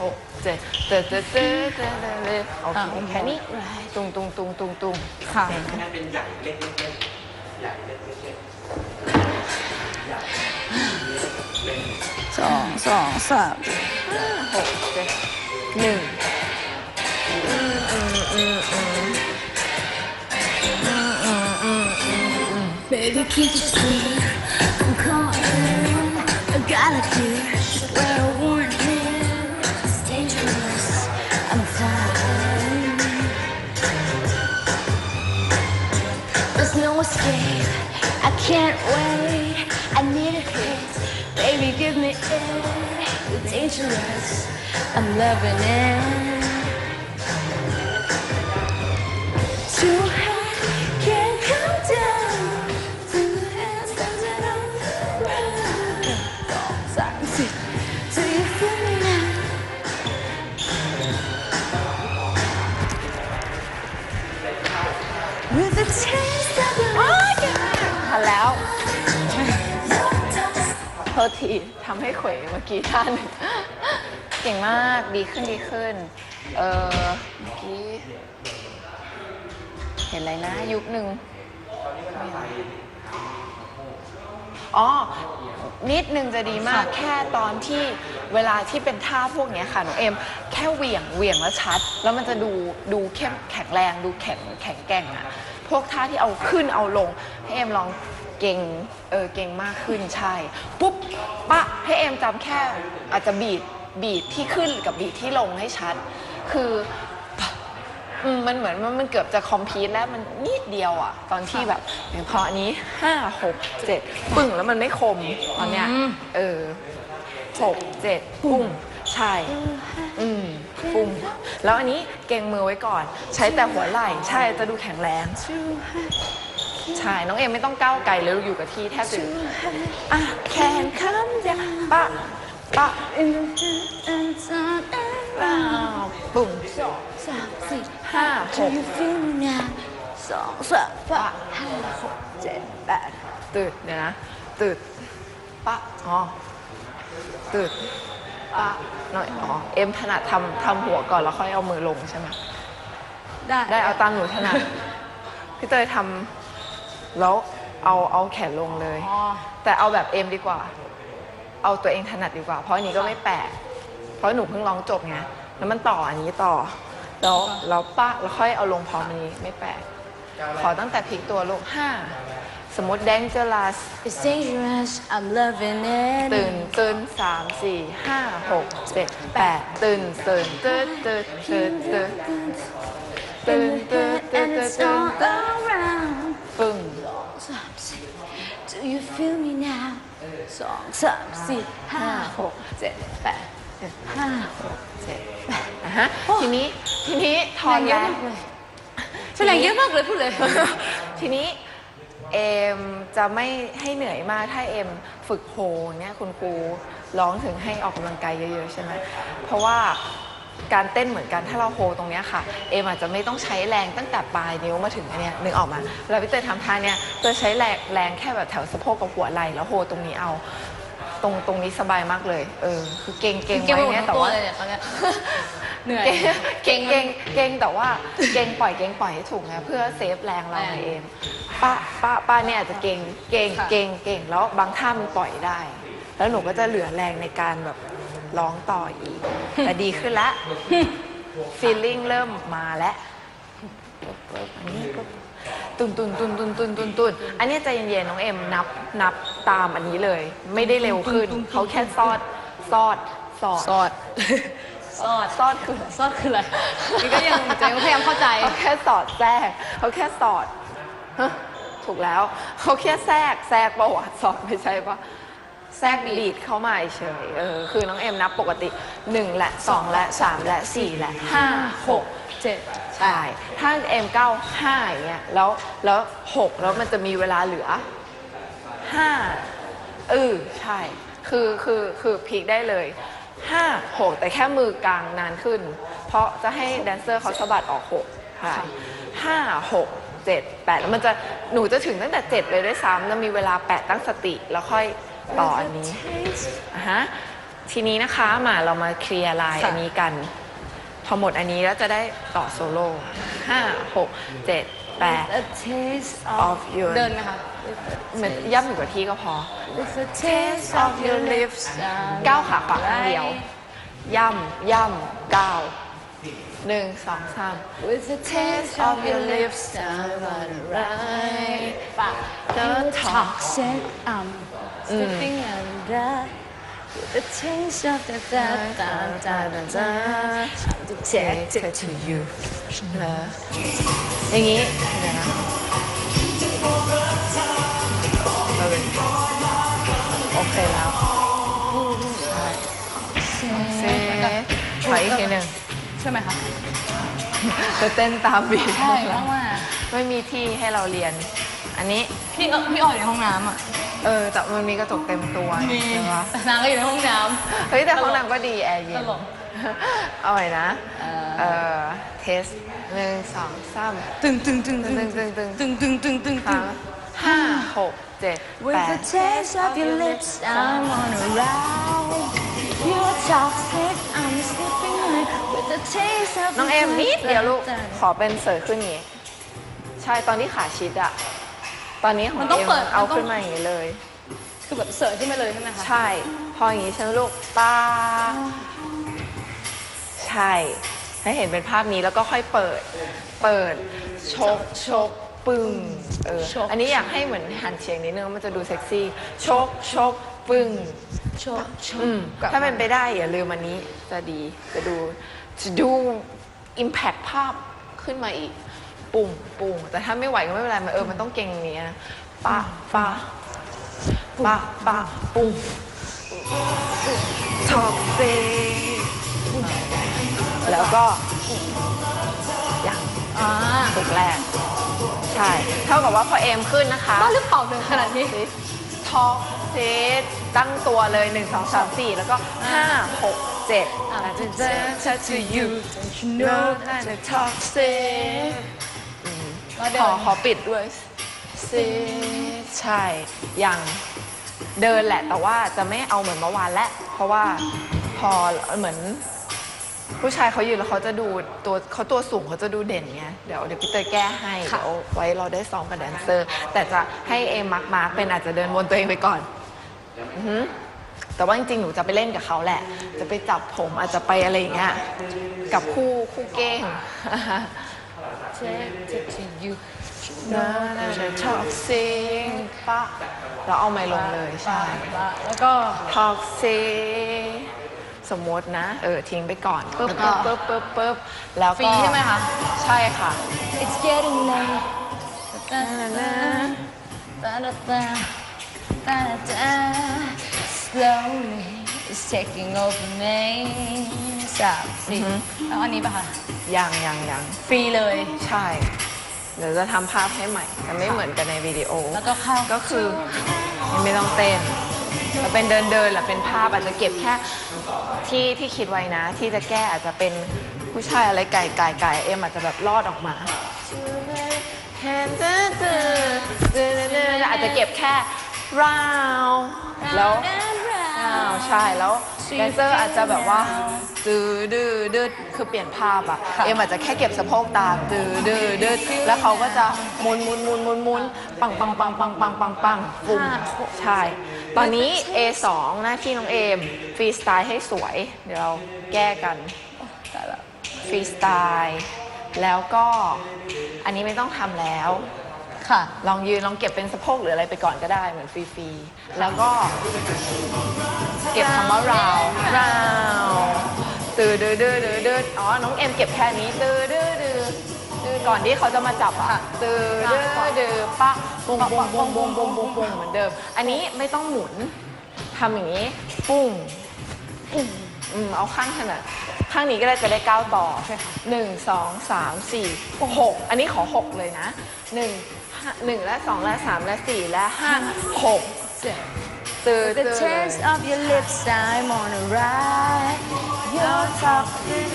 หกเจ็ดเจ็ดเจ็ดเจ็ดเจ็ดเจ็ดเจ็ดโอเคแค่นี้ตุงตุงตุงตุงตุงค่ะนั่เป็นใหญ่เล็กเล็กเล็กใหญ่เล็กเล็กเล็กใหญ่เล็กสองสองสามหกเจ็ดหนึ่งอืมอืมอืมอืม Baby, can't you see I'm calling? I gotta clear can't wait. I need a hit. Baby, give me it. You're dangerous. I'm loving it. Too ษทีทำให้เขวเมื่อกี้ท่าน เก่งมากดีขึ้นดีขึ้น เออเมื่อกี้ เห็นอะไรนะ ยุคหนึ่งอ๋อ นิดนึงจะดีมากแค่ตอนที่เวลาที่เป็นท่าพวกนี้ค่ะหนูเอ็มแค่เหวี่ยงเหวี่ยงแล้วชัด แล้วมันจะดูดูเข้มแข็งแรง ดูแข็งแข็งแกร่งอะพวกท่าที่เอาขึ้นเอาลงให้เอ็มลอง เก่งเออเก่งมากขึ้นใช่ ปุ๊บปะให้เอ็มจำแค่อาจจะบีดบีดที่ขึ้นกับบีดที่ลงให้ชัด คืออืมมันเหมือนมันมันเกือบจะคอมพีทแล้วมันนิดเดียวอะตอนที่แบบอย่างพออันนี้ห้าหกเจ็ดปึ้งแล้วมันไม่คมตอนเนี้ยเออหกเจ็ดปุ้งใช่ อืมปุ้งแล้วอันนี้เก่งมือไว้ก่อน ใช้แต่หัวไหล่ใช่จะดูแข็งแรง ใช่ น้องเอ็มไม่ต้องก้าวไกลเลยอยู่กับที่แทบจะอยู่อะแขนข้ามยาปะปะ in the head and sun and อ้าว round. ปุ้ง Sexy, ห้าห do ก you feel me now? สองสามปะห้าหกเจ็ดแปดตื่นเดี๋ยวนะตื่นปะอ๋อตื่นปะหน่อยอ๋อเอ็มถนัดทำทำหัวก่อนแล้วค่อยเอามือลงใช่ไหมได้ได้เอาตามหนูถนัดพี่เตยทำ แล้วเอาเอาแขนลงเลย อ๋อ แต่เอาแบบเอ็มดีกว่า เอาตัวเองถนัดดีกว่า เพราะอันนี้ก็ไม่แปลก เพราะหนูเพิ่งร้องจบไง แล้วมันต่ออันนี้ต่อ แล้วแล้วปะแล้วค่อยเอาลงพร้อมอันนี้ไม่แปลก ขอตั้งแต่พลิกตัวลูกห้า สมมติแดงเจอลาส It's dangerous, I'm loving it. ตื่นตื่นสามสี่ห้าหกเจ็ดแปดตื่นตื่นตื่นตื่นตื่นตื่นตื่น In ตื่น the ตื่น head ตื่น and ตื่ it's น all around. ปึ้ง Sexy, do you feel me now? สองสามสี่ห้าห้าหหกกเจ็ดแปดห้าเจ็ดแปดอะฮะทีนี้ทีนี้ทอนแรงเยอะแล้วมากเลยใช่แรงเยอะมากเลยพูดเลย ทีนี้เอมจะไม่ให้เหนื่อยมากถ้าเอมฝึกโฮเนี่ยคุณครูร้องถึงให้ออกกำลังกายเยอะๆใช่ไหมเพราะว่า การเต้นเหมือนกันถ้าเราโฮตรงเนี้ยค่ะ เอมอาจจะไม่ต้องใช้แรงตั้งแต่ปลายนิ้วมาถึงอันเนี้ยนึกออกมาเวลาพี่เตยทำท่าเนี้ยเตยใช้แรงแรงแค่แบบแถวสะโพกกับหัวไหล่แล้วโฮตรงนี้เอา ตรงตรงนี้สบายมากเลย เออ คือเก่งเก่งเก่งไว้ไปหมดเนี่ยทั้แต่งตัวว่าเลยเนี่ยตอนเนี้ยเหนื่อยเก่งเก่งเก่งแต่ว่าเก่งปล่อยเก่งปล่อยให้ถูกไงเพื่อเซฟแรงเราแรงเองป้าป้าป้าเนี่ยอาจจะเก่งเก่งค่ะเก่งเก่งแล้วบางท่ามันปล่อยได้ แล้วหนูก็จะเหลือแรงในการแบบ ร้องต่ออีก แต่ดีขึ้นละฟีลลิ่งเริ่มมาแล้วอันนี้ก็ตุนตุนตุนตุนตุนตุนตุนอันนี้ใจเย็นๆน้องเอ็มนับนับตามอันนี้เลย ไม่ได้เร็วขึ้น เขาแค่ซอดซอดซอดซอดซอดซอดคือซอดคืออะไรนี่ก็ยังจะยังพยายามเข้าใจเขาแค่สอดแทรกเขาแค่สอดฮะถูกแล้ว เขาแค่แทรกแทรกประวัติสอดไม่ใช่ปะ แทรกบีดเข้ามาเฉยเออคือน้องเอ็มนับปกติ 1 และ 2 และ 3 และ 4 และ 5 6เจ็ดใช่ ถ้าเอ็มเก้าห้าอย่างเงี้ยแล้วแล้วหกแล้วมันจะมีเวลาเหลือห้าเออใช่ คือคือคือพลิกได้เลยห้าหกแต่แค่มือกลางนานขึ้น เพราะจะให้แดนเซอร์เขาสะบัดออกหกค่ะห้าหกเจ็ดแปดแล้วมันจะหนูจะถึงตั้งแต่เจ็ดเลยด้วยซ้ำแล้วมีเวลาแปดตั้งสติแล้วค่อย ต่ออันนี้ Taste อะฮะทีนี้นะคะมาเรามาเคลียร์ลายค่ะอันนี้กัน พอหมดอันนี้แล้วจะได้ต่อโซโล่ห้าหกเจ็ดแปด A taste of your เดินไหมคะเหมือนย่ำอยู่กับที่ก็พอ with a taste of your lips. ก้าวขาขวาข้างเดียว ย่ำย่ำก้าวหนึ่งสองสาม With a taste of your lips, I'm alright. The You're talk toxic, I'm slipping under. With a taste of the da da da da da. I'm addicted to you. เหรออย่างนี้เดี๋ยวนะเออโอเคแล้วเซถอยอีกทีหนึ่งใช่ไหมคะจะเต้นตามบีทใช่มากมาไม่มีที่ให้เราเรียน อันนี้พี่เออพี่ออยอยู่ในห้องน้ำอะ เออแต่มันมีกระจกเต็มตัวใช่ปะแต่นางก็อยู่ในห้องน้เฮ้ยแต่ห้องน้ำก็ดีแอร์เย็นตลก เอาไว้นะเออ เออเทสหนึ่งสองสามำตึงตึงตึงตึงตึงตึงตึงตึงตึงตึงตึงตึสางมห้าหกเจ็ด With แป the ด taste of your lips, I'm on a ride. You're toxic, I'm slipping away. With the taste of น้องเอ็ม your นิด lips, เดียวลูก I'm ขอเป็นเสยขึ้นอย่างนี้ ใช่ตอนที่ขาชิดอะ ตอนนี้ของมันต้องเอ็มเปิดเอามันต้องขึ้นมาอย่างนี้เลย คือแบบเสิร์ฟขึ้นมาเลยใช่ไหมคะใช่ พออย่างนี้ใช่ไหมลูกตาใช่ให้เห็นเป็นภาพนี้แล้วก็ค่อยเปิด เปิดชกชกปึ้งเออชกอันนี้อยากให้เหมือนหันเฉียงนิดนึงมันจะดูเซ็กซี่ชกชกปึ้งโชกโชอืมกลับถ้าเป็นไปได้อย่าลืมอันนี้จะดีจะดูจะดู impact ภาพขึ้นมาอีก ปุ่งปุ่งแต่ถ้าไม่ไหวก็ไม่เป็นไรมันเออมันต้องเก่งอย่างนี้นะปะปะปะปะปุ่งชอบเซแล้วก็อย่างอ่าฝึกแรก ใช่ เท่ากับว่าพอเอมขึ้นนะคะบ้าหรือเปล่าหนึ่งขนาดนี้ทอกเซตตั้งตัวเลย 1 2 3 4 แล้วก็ 5 6 7อะ I just touch to you you know that I talk say แล้วขเดิอนขอปิดด้วย say ใช่ยังเดินแหละ แต่ว่าจะไม่เอาเหมือนเมื่อวานและ เพราะว่าพอเหมือน ผู้ชายเขายืนแล้วเขาจะดูตัวเขาตัวสูงเขาจะดูเด่นไงเดี๋ยวเดี๋ยวพี่เตยแก้ให้ค่ะเดี๋ยวไว้เราได้ซ้อมกับแดนเซอร์ แต่จะให้เอมมาร์กมาร์กเป็นอาจจะเดินวนตัวเองไปก่อนอือหือแต่ว่าจริงๆหนูจะไปเล่นกับเขาแหละ จะไปจับผมอาจจะไปอะไรอย่างเงี้ยกับคู่คู่เก้ง addicted to you. นะนะจะชอบซิงปะเราเอาไม้ลงเลยใช่ แล้วก็ทอกซีสมมตินะ เออ ทิ้งไปก่อนปึ๊บแล้วก็ ปึ๊บปึ๊บปึ๊บแล้วฟรีก็ใช่ไหมคะ ใช่ค่ะ It's getting late. Da-da-da, da-da-da. Slowly, it's taking over me. สามสี่แล้วอันนี้ป่ะคะ ยังยังยังฟรีเลย ใช่เดี๋ยวจะทำภาพให้ใหม่แต่ไม่เหมือนกันในวิดีโอแล้วก็เข้า ก็คือยังไม่ต้องเต้นแล้วเป็นเดินเดินหรือเป็นภาพอาจจะเก็บแค่ที่ที่คิดไว้นะ ที่จะแก้อาจจะเป็นผู้ชายอะไรไก่ไก่ไก่เอ็มอาจจะแบบรอดออกมาอาจจะเก็บแค่ราวแล้วอ้าวใช่แล้ว แดนเซอร์อาจจะแบบว่าดื้อดื้อดื้อคือเปลี่ยนภาพอะเอ็มอาจจะแค่เก็บสะโพกตามดื้อดื้อดื้อแล้วเขาก็จะหมุนหมุนหมุนหมุนหมุนปังปังปังปังปังปังปังปุ่มใช่ ตอนนี้ A2 หน้าที่น้องเอมฟรีสไตล์ให้สวย เดี๋ยวเราแก้กันฟรีสไตล์แล้วก็อันนี้ไม่ต้องทำแล้ว ค่ะ ลองยืนลองเก็บเป็นสะโพกหรืออะไรไปก่อนก็ได้เหมือนฟรีๆ แล้วก็เก็บคำว่าราวราวตือดือดือดือดืออ๋อ น้องเอ็มเก็บแค่นี้ตือดือดือดือก่อนที่เขาจะมาจับอะตือดือดือปะปุ้งปุ้งปุ้งปุ้งปุ้งปุ้งปุ้งเหมือนเดิม อันนี้ไม่ต้องหมุนทำอย่างนี้ ปุ้งปุ้งอืมเอาข้างถนัด ข้างนี้ก็ได้จะได้ก้าวต่อหนึ่งสองสามสี่หกอันนี้ขอหกเลยนะหนึ่งห้าหนึ่งและสองและสามและสี่และห้าหกตือ The ตือ taste of your lips, I'm on a ride. You're toxic,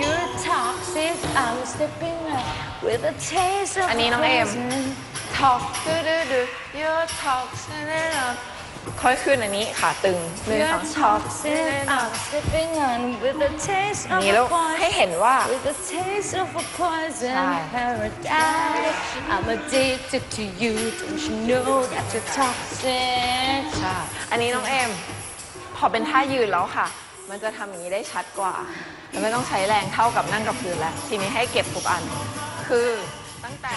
you're toxic. I'm slipping away with a taste of อันนี้น้องเอ็ม poison. talk ตือดือดื อ you talk ตือค่อยขึ้นอันนี้ขาตึงหนึ่ง You're สองชอบ toxic, I'm slipping on with the taste อัน of นี้แล้ว a ให้ poison. เห็นว่า With the taste of a poison ใช่ paradise. I'm addicted to you. Don't you know that you're toxic? ใช่อันนี้น้องเอ็มพอเป็นท่ายืนแล้วค่ะ มันจะทำอย่างนี้ได้ชัดกว่าแล้วไม่ต้องใช้แรงเท่ากับนั่งกับพื้นแล้ว ทีนี้ให้เก็บทุกอัน คือตั้งแต่